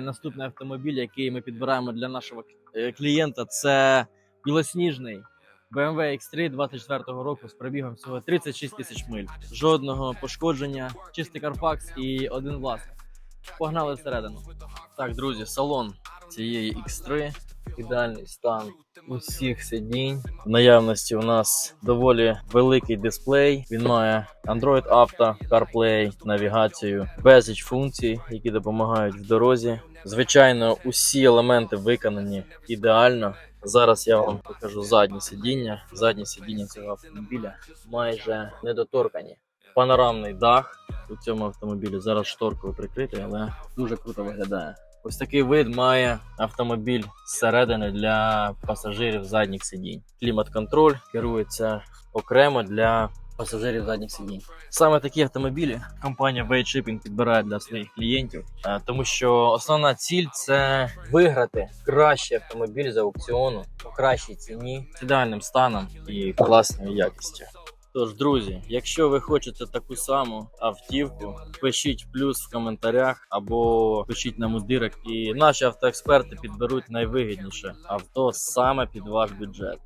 Наступний автомобіль, який ми підбираємо для нашого е, клієнта, це білосніжний BMW X3 24-го року з пробігом всього 36 тисяч миль. Жодного пошкодження, чистий карпакс і один власник. Погнали всередину. Так, друзі, салон цієї X3. Ідеальний стан усіх сидінь. В наявності у нас доволі великий дисплей. Він має Android Auto, CarPlay, навігацію, безліч функцій, які допомагають в дорозі. Звичайно, усі елементи виконані ідеально. Зараз я вам покажу заднє сидіння. Заднє сидіння цього автомобіля майже недоторкані. Панорамний дах у цьому автомобілі зараз шторкою прикритий, але дуже круто виглядає. Ось такий вид має автомобіль зсередини для пасажирів задніх сидінь. Клімат-контроль керується окремо для пасажирів задніх сидінь. Саме такі автомобілі компанія Shipping підбирає для своїх клієнтів, е, тому що основна ціль це виграти кращий автомобіль з аукціону по кращій ціні, з ідеальним станом і класною якістю. Тож, друзі, якщо ви хочете таку саму автівку, пишіть плюс в коментарях або пишіть нам у дирек, і наші автоексперти підберуть найвигідніше авто саме під ваш бюджет.